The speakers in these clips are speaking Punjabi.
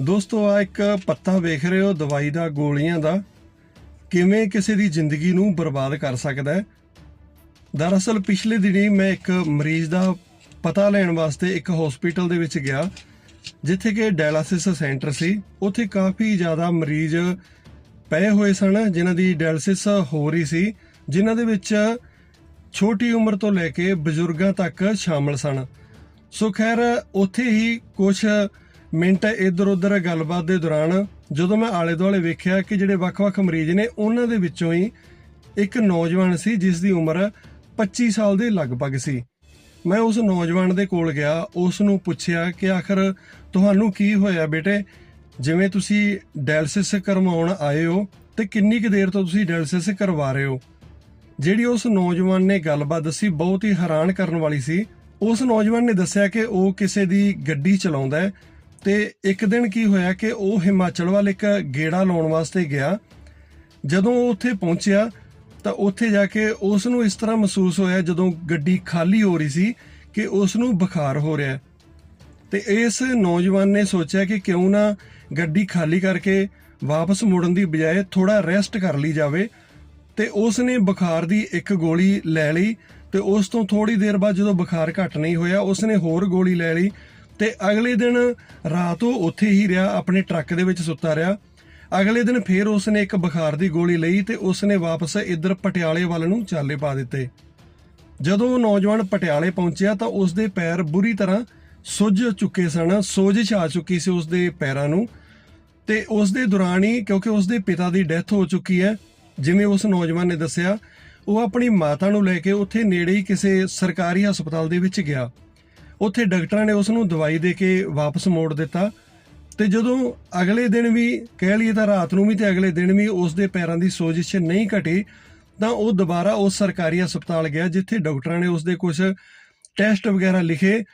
ਦੋਸਤੋ ਆ ਇੱਕ ਪੱਤਾ ਵੇਖ ਰਹੇ ਹੋ, ਦਵਾਈ ਦਾ, ਗੋਲੀਆਂ ਦਾ। ਕਿਵੇਂ ਕਿਸੇ ਦੀ ਜ਼ਿੰਦਗੀ ਨੂੰ ਬਰਬਾਦ ਕਰ ਸਕਦਾ ਹੈ? ਦਰਅਸਲ, ਪਿਛਲੇ ਦਿਨੀ ਮੈਂ ਇੱਕ ਮਰੀਜ਼ ਦਾ ਪਤਾ ਲੈਣ ਵਾਸਤੇ ਇੱਕ ਹਸਪੀਟਲ ਦੇ ਵਿੱਚ ਗਿਆ, ਜਿੱਥੇ ਕਿ ਡਾਇਲਾਸਿਸ ਸੈਂਟਰ ਸੀ। ਉੱਥੇ ਕਾਫੀ ਜ਼ਿਆਦਾ ਮਰੀਜ਼ ਪਏ ਹੋਏ ਸਨ, ਜਿਨ੍ਹਾਂ ਦੀ ਡਾਇਲਾਸਿਸ ਹੋ ਰਹੀ ਸੀ, ਜਿਨ੍ਹਾਂ ਦੇ ਵਿੱਚ ਛੋਟੀ ਉਮਰ ਤੋਂ ਲੈ ਕੇ ਬਜ਼ੁਰਗਾਂ ਤੱਕ ਸ਼ਾਮਲ ਸਨ। ਸੋ ਖੈਰ, ਉੱਥੇ ਹੀ ਕੁਝ ਮਿੰਟ ਇੱਧਰ ਉੱਧਰ ਗੱਲਬਾਤ ਦੇ ਦੌਰਾਨ ਜਦੋਂ ਮੈਂ ਆਲੇ ਦੁਆਲੇ ਵੇਖਿਆ ਕਿ ਜਿਹੜੇ ਵੱਖ-ਵੱਖ ਮਰੀਜ਼ ਨੇ, ਉਹਨਾਂ ਦੇ ਵਿੱਚੋਂ ਹੀ ਇੱਕ ਨੌਜਵਾਨ ਸੀ ਜਿਸ ਦੀ ਉਮਰ 25 ਸਾਲ ਦੇ ਲਗਭਗ ਸੀ। ਮੈਂ ਉਸ ਨੌਜਵਾਨ ਦੇ ਕੋਲ ਗਿਆ, ਉਸ ਨੂੰ ਪੁੱਛਿਆ ਕਿ ਆਖਰ ਤੁਹਾਨੂੰ ਕੀ ਹੋਇਆ ਬੇਟੇ? ਜਿਵੇਂ ਤੁਸੀਂ ਡਾਇਲਸਿਸ ਕਰਵਾਉਣ ਆਏ ਹੋ ਤੇ ਕਿੰਨੀ ਕੁ ਦੇਰ ਤੋਂ ਤੁਸੀਂ ਡਾਇਲਸਿਸ ਕਰਵਾ ਰਹੇ ਹੋ? ਜਿਹੜੀ ਉਸ ਨੌਜਵਾਨ ਨੇ ਗੱਲਬਾਤ ਦੱਸੀ ਬਹੁਤ ਹੀ ਹੈਰਾਨ ਕਰਨ ਵਾਲੀ ਸੀ। ਉਸ ਨੌਜਵਾਨ ਨੇ ਦੱਸਿਆ ਕਿ ਉਹ ਕਿਸੇ ਦੀ ਗੱਡੀ ਚਲਾਉਂਦਾ ਹੈ ਤੇ ਇੱਕ ਦਿਨ ਕੀ ਹੋਇਆ ਕਿ ਉਹ ਹਿਮਾਚਲ ਵੱਲ ਇੱਕ ਗੇੜਾ ਲਾਉਣ ਵਾਸਤੇ ਗਿਆ ਜਦੋਂ ਉਹ ਉੱਥੇ ਪਹੁੰਚਿਆ, ਤਾਂ ਉੱਥੇ ਜਾ ਕੇ ਉਸ ਨੂੰ ਇਸ ਤਰ੍ਹਾਂ ਮਹਿਸੂਸ ਹੋਇਆ ਜਦੋਂ ਗੱਡੀ ਖਾਲੀ ਹੋ ਰਹੀ ਸੀ ਕਿ ਉਸ ਨੂੰ ਬੁਖਾਰ ਹੋ ਰਿਹਾ ਹੈ। ਤੇ ਇਸ ਨੌਜਵਾਨ ਨੇ ਸੋਚਿਆ ਕਿ ਕਿਉਂ ਨਾ ਗੱਡੀ ਖਾਲੀ ਕਰਕੇ ਵਾਪਸ ਮੁੜਨ ਦੀ ਬਜਾਏ ਥੋੜਾ ਰੈਸਟ ਕਰ ਲਈ ਜਾਵੇ ਤੇ ਉਸ ਨੇ ਬੁਖਾਰ ਦੀ ਇੱਕ ਗੋਲੀ ਲੈ ਲਈ ਤੇ ਉਸ ਤੋਂ ਥੋੜੀ ਦੇਰ ਬਾਅਦ ਜਦੋਂ ਬੁਖਾਰ ਘਟ ਨਹੀਂ ਹੋਇਆ ਉਸ ਨੇ ਹੋਰ ਗੋਲੀ ਲੈ ਲਈ ਤੇ ਅਗਲੇ ਦਿਨ ਰਾਤ ਉਹ ਉੱਥੇ ਹੀ ਰਿਹਾ, ਆਪਣੇ ਟਰੱਕ ਦੇ ਵਿੱਚ ਸੁੱਤਾ ਰਿਹਾ। ਅਗਲੇ ਦਿਨ ਫੇਰ ਉਸਨੇ ਇੱਕ ਬੁਖਾਰ ਦੀ ਗੋਲੀ ਲਈ ਤੇ ਉਸ ਨੇ ਵਾਪਸ ਇੱਧਰ ਪਟਿਆਲੇ ਵੱਲ ਨੂੰ ਚਾਲੇ ਪਾ ਦਿੱਤੇ। ਜਦੋਂ ਉਹ ਨੌਜਵਾਨ ਪਟਿਆਲੇ ਪਹੁੰਚਿਆ ਤਾਂ ਉਸਦੇ ਪੈਰ ਬੁਰੀ ਤਰ੍ਹਾਂ ਸੁੱਜ ਚੁੱਕੇ ਸਨ ਸੋਜਿਸ਼ ਆ ਚੁੱਕੀ ਸੀ ਉਸਦੇ ਪੈਰਾਂ ਨੂੰ। ਤੇ ਉਸ ਦੇ ਦੌਰਾਨ ਹੀ ਕਿਉਂਕਿ ਉਸ ਦੇ ਪਿਤਾ ਦੀ ਡੈਥ ਹੋ ਚੁੱਕੀ ਹੈ, ਜਿਵੇਂ ਉਸ ਨੌਜਵਾਨ ਨੇ ਦੱਸਿਆ, ਉਹ ਆਪਣੀ ਮਾਤਾ ਨੂੰ ਲੈ ਕੇ ਉੱਥੇ ਨੇੜੇ ਹੀ ਕਿਸੇ ਸਰਕਾਰੀ ਹਸਪਤਾਲ ਦੇ ਵਿੱਚ ਗਿਆ। ਉੱਥੇ ਡਾਕਟਰਾਂ ਨੇ ਉਸ ਨੂੰ ਦਵਾਈ ਦੇ ਕੇ ਵਾਪਸ ਮੋੜ ਦਿੱਤਾ ਤੇ ਜਦੋਂ ਅਗਲੇ ਦਿਨ ਵੀ ਕਹਿ ਲਈਏ ਤਾਂ ਰਾਤ ਨੂੰ ਵੀ ਤੇ ਅਗਲੇ ਦਿਨ ਵੀ ਉਸ ਦੇ ਪੈਰਾਂ ਦੀ ਸੋਜਿਸ਼ ਨਹੀਂ ਘਟੀ, ਤਾਂ ਉਹ ਦੁਬਾਰਾ ਉਸ ਸਰਕਾਰੀ ਹਸਪਤਾਲ ਗਿਆ ਜਿੱਥੇ ਡਾਕਟਰਾਂ ਨੇ ਉਸ ਦੇ ਕੁਝ ਟੈਸਟ ਵਗੈਰਾ ਲਿਖੇ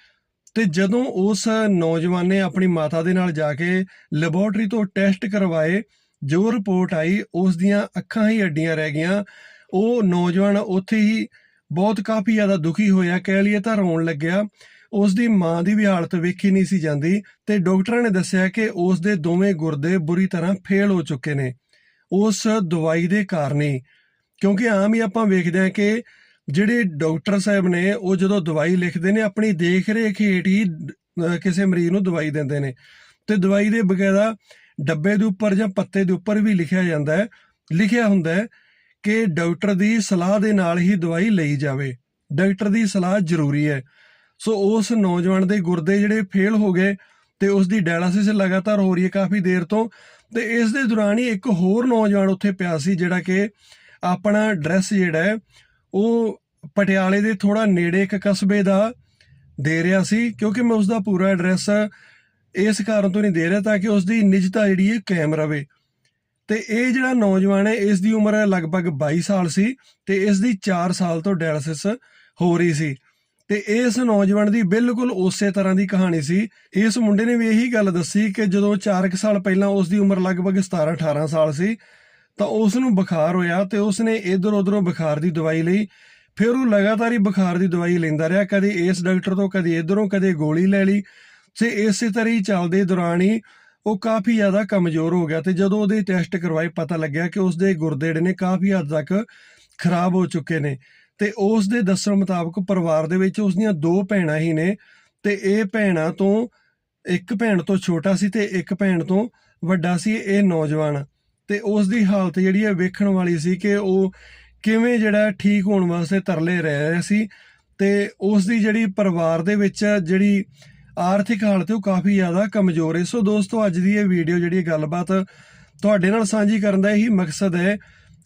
ਤੇ ਜਦੋਂ ਉਸ ਨੌਜਵਾਨ ਨੇ ਆਪਣੀ ਮਾਤਾ ਦੇ ਨਾਲ ਜਾ ਕੇ ਲੈਬੋਰਟਰੀ ਤੋਂ ਟੈਸਟ ਕਰਵਾਏ, ਜੋ ਰਿਪੋਰਟ ਆਈ ਉਸ ਦੀਆਂ ਅੱਖਾਂ ਹੀ ਅੱਡੀਆਂ ਰਹਿ ਗਈਆਂ। ਉਹ ਨੌਜਵਾਨ ਉੱਥੇ ਹੀ ਬਹੁਤ ਕਾਫੀ ਜ਼ਿਆਦਾ ਦੁਖੀ ਹੋਇਆ, ਕਹਿ ਲਈਏ ਤਾਂ ਰੋਣ ਲੱਗਿਆ। ਉਸ ਦੀ ਮਾਂ ਦੀ ਵੀ ਹਾਲਤ ਵੇਖੀ ਨਹੀਂ ਸੀ ਜਾਂਦੀ ਤੇ ਡਾਕਟਰਾਂ ਨੇ ਦੱਸਿਆ ਕਿ ਉਸ ਦੇ ਦੋਵੇਂ ਗੁਰਦੇ ਬੁਰੀ ਤਰ੍ਹਾਂ ਫੇਲ ਹੋ ਚੁੱਕੇ ਨੇ। ਉਸ ਦਵਾਈ ਦੇ ਕਾਰਨ ਹੀ। ਕਿਉਂਕਿ ਆਮ ਹੀ ਆਪਾਂ ਵੇਖਦੇ ਹਾਂ ਕਿ ਜਿਹੜੇ ਡਾਕਟਰ ਸਾਹਿਬ ਨੇ, ਉਹ ਜਦੋਂ ਦਵਾਈ ਲਿਖਦੇ ਨੇ, ਆਪਣੀ ਦੇਖ ਰੇਖ ਹੇਠ ਹੀ ਕਿਸੇ ਮਰੀਜ਼ ਨੂੰ ਦਵਾਈ ਦਿੰਦੇ ਨੇ। ਤੇ ਦਵਾਈ ਦੇ ਬਗੈਰਾ ਡੱਬੇ ਦੇ ਉੱਪਰ ਜਾਂ ਪੱਤੇ ਦੇ ਉੱਪਰ ਵੀ ਲਿਖਿਆ ਜਾਂਦਾ ਹੈ। ਲਿਖਿਆ ਹੁੰਦਾ ਹੈ ਕਿ ਡਾਕਟਰ ਦੀ ਸਲਾਹ ਦੇ ਨਾਲ ਹੀ ਦਵਾਈ ਲਈ ਜਾਵੇ। ਡਾਕਟਰ ਦੀ ਸਲਾਹ ਜ਼ਰੂਰੀ ਹੈ। ਸੋ ਉਸ ਨੌਜਵਾਨ ਦੇ ਗੁਰਦੇ ਜਿਹੜੇ ਫੇਲ ਹੋ ਗਏ ਤੇ ਉਸ ਦੀ ਡਾਇਲਾਸਿਸ ਲਗਾਤਾਰ ਹੋ ਰਹੀ ਹੈ ਕਾਫੀ ਦੇਰ ਤੋਂ ਤੇ ਇਸ ਦੇ ਦੌਰਾਨ ਹੀ ਇੱਕ ਹੋਰ ਨੌਜਵਾਨ ਉੱਥੇ ਪਿਆ ਸੀ ਜਿਹੜਾ ਕਿ ਆਪਣਾ ਐਡਰੈਸ ਜਿਹੜਾ ਹੈ, ਉਹ ਪਟਿਆਲੇ ਦੇ ਥੋੜਾ ਨੇੜੇ ਇੱਕ ਕਸਬੇ ਦਾ ਦੇ ਰਿਹਾ ਸੀ ਕਿਉਂਕਿ ਮੈਂ ਉਸ ਦਾ ਪੂਰਾ ਐਡਰੈਸ ਇਸ ਕਾਰਨ ਤੋਂ ਨਹੀਂ ਦੇ ਰਿਹਾ ਤਾਂ ਕਿ ਉਸ ਦੀ ਨਿਜਤਾ ਜਿਹੜੀ ਹੈ ਕਾਇਮ ਰਵੇ। ਤੇ ਇਹ ਜਿਹੜਾ ਨੌਜਵਾਨ ਹੈ, ਇਸ ਦੀ ਉਮਰ ਲਗਭਗ 22 ਸਾਲ ਸੀ ਤੇ ਇਸ ਦੀ 4 ਸਾਲ ਤੋਂ ਡਾਇਲਿਸਿਸ ਹੋ ਰਹੀ ਸੀ। ਤੇ ਇਸ ਨੌਜਵਾਨ ਦੀ ਬਿਲਕੁਲ ਉਸੇ ਤਰ੍ਹਾਂ ਦੀ ਕਹਾਣੀ ਸੀ। ਇਸ ਮੁੰਡੇ ਨੇ ਵੀ ਇਹੀ ਗੱਲ ਦੱਸੀ ਕਿ ਜਦੋਂ 4 ਸਾਲ ਪਹਿਲਾਂ ਉਸ ਦੀ ਉਮਰ ਲਗਭਗ 17 18 ਸਾਲ ਸੀ, ਤਾਂ ਉਸ ਨੂੰ ਬੁਖਾਰ ਹੋਇਆ ਤੇ ਉਸ ਨੇ ਇਧਰ ਉਧਰੋਂ ਬੁਖਾਰ ਦੀ ਦਵਾਈ ਲਈ। ਫਿਰ ਉਹ ਲਗਾਤਾਰ ਹੀ ਬੁਖਾਰ ਦੀ ਦਵਾਈ ਲੈਂਦਾ ਰਿਹਾ, ਕਦੇ ਇਸ ਡਾਕਟਰ ਤੋਂ, ਕਦੇ ਇਧਰੋਂ, ਕਦੇ ਗੋਲੀ ਲੈ ਲਈ ਤੇ ਇਸੇ ਤਰ੍ਹਾਂ ਹੀ ਚੱਲਦੇ ਦੌਰਾਨ ਹੀ ਉਹ ਕਾਫੀ ਜ਼ਿਆਦਾ ਕਮਜ਼ੋਰ ਹੋ ਗਿਆ ਤੇ ਜਦੋਂ ਉਹਦੇ ਟੈਸਟ ਕਰਵਾਏ ਪਤਾ ਲੱਗਿਆ ਕਿ ਉਸਦੇ ਗੁਰਦੇ ਜਿਹੜੇ ਨੇ ਕਾਫੀ ਹੱਦ ਤੱਕ ਖਰਾਬ ਹੋ ਚੁੱਕੇ ਨੇ। ਤੇ ਉਸ ਦੇ ਦੱਸਣ ਮੁਤਾਬਕ ਪਰਿਵਾਰ ਦੇ ਵਿੱਚ ਉਸ ਦੀਆਂ ਦੋ ਭੈਣਾਂ ਹੀ ਨੇ ਤੇ ਇਹ ਭੈਣਾਂ ਤੋਂ ਇੱਕ ਭੈਣ ਤੋਂ ਛੋਟਾ ਸੀ ਤੇ ਇੱਕ ਭੈਣ ਤੋਂ ਵੱਡਾ ਸੀ, ਇਹ ਨੌਜਵਾਨ। ਤੇ ਉਸ ਦੀ ਹਾਲਤ ਜਿਹੜੀ ਹੈ ਵੇਖਣ ਵਾਲੀ ਸੀ ਕਿ ਉਹ ਕਿਵੇਂ ਜਿਹੜਾ ਠੀਕ ਹੋਣ ਵਾਸਤੇ ਤਰਲੇ ਰਹਿ ਰਿਹਾ ਸੀ ਤੇ ਉਸ ਦੀ ਜਿਹੜੀ ਪਰਿਵਾਰ ਦੇ ਵਿੱਚ ਜਿਹੜੀ ਆਰਥਿਕ ਹਾਲਤ ਉਹ ਕਾਫੀ ਜ਼ਿਆਦਾ ਕਮਜ਼ੋਰ ਹੈ। ਸੋ ਦੋਸਤੋ, ਅੱਜ ਦੀ ਇਹ ਵੀਡੀਓ ਜਿਹੜੀ ਗੱਲਬਾਤ ਤੁਹਾਡੇ ਨਾਲ ਸਾਂਝੀ ਕਰਨ ਦਾ ਇਹੀ ਮਕਸਦ ਹੈ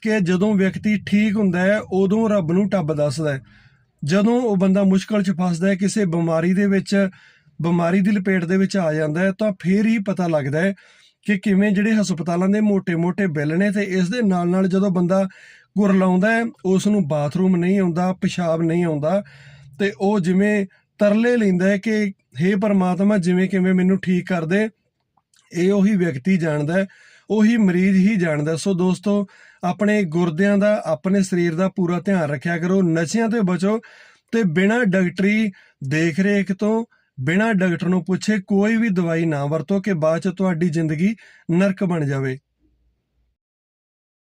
ਕਿ ਜਦੋਂ ਵਿਅਕਤੀ ਠੀਕ ਹੁੰਦਾ ਹੈ, ਉਦੋਂ ਰੱਬ ਨੂੰ ਟੱਬ ਦੱਸਦਾ ਹੈ। ਜਦੋਂ ਉਹ ਬੰਦਾ ਮੁਸ਼ਕਲ 'ਚ ਫਸਦਾ ਹੈ, ਕਿਸੇ ਬਿਮਾਰੀ ਦੇ ਵਿੱਚ, ਬਿਮਾਰੀ ਦੀ ਲਪੇਟ ਦੇ ਵਿੱਚ ਆ ਜਾਂਦਾ ਹੈ, ਤਾਂ ਫਿਰ ਹੀ ਪਤਾ ਲੱਗਦਾ ਹੈ ਕਿ ਕਿਵੇਂ ਜਿਹੜੇ ਹਸਪਤਾਲਾਂ ਦੇ ਮੋٹے-ਮੋٹے ਬਿੱਲ ਨੇ ਤੇ ਇਸ ਦੇ ਨਾਲ-ਨਾਲ ਜਦੋਂ ਬੰਦਾ ਗੁਰਲਾਉਂਦਾ ਹੈ ਉਸ ਨੂੰ ਬਾਥਰੂਮ ਨਹੀਂ ਆਉਂਦਾ, ਪਿਸ਼ਾਬ ਨਹੀਂ ਆਉਂਦਾ ਤੇ ਉਹ ਜਿਵੇਂ ਤਰਲੇ ਲੈਂਦਾ ਹੈ ਕਿ हे ਪਰਮਾਤਮਾ, ਜਿਵੇਂ ਕਿਵੇਂ ਮੈਨੂੰ ਠੀਕ ਕਰ ਦੇ। ਇਹ ਉਹੀ ਵਿਅਕਤੀ ਜਾਣਦਾ ਹੈ, ਉਹੀ ਮਰੀਜ਼ ਹੀ ਜਾਣਦਾ ਸੋ ਦੋਸਤੋ ਆਪਣੇ ਗੁਰਦਿਆਂ ਦਾ, ਆਪਣੇ ਸਰੀਰ ਦਾ ਪੂਰਾ ਧਿਆਨ ਰੱਖਿਆ ਕਰੋ, ਨਸ਼ਿਆਂ ਤੋਂ ਬਚੋ ਤੇ ਬਿਨਾਂ ਡਾਕਟਰੀ ਦੇਖ ਰੇਖ ਤੋਂ, ਬਿਨਾਂ ਡਾਕਟਰ ਨੂੰ ਪੁੱਛੇ ਕੋਈ ਵੀ ਦਵਾਈ ਨਾ ਵਰਤੋ ਕਿ ਬਾਅਦ ਚ ਤੁਹਾਡੀ ਜ਼ਿੰਦਗੀ ਨਰਕ ਬਣ ਜਾਵੇ।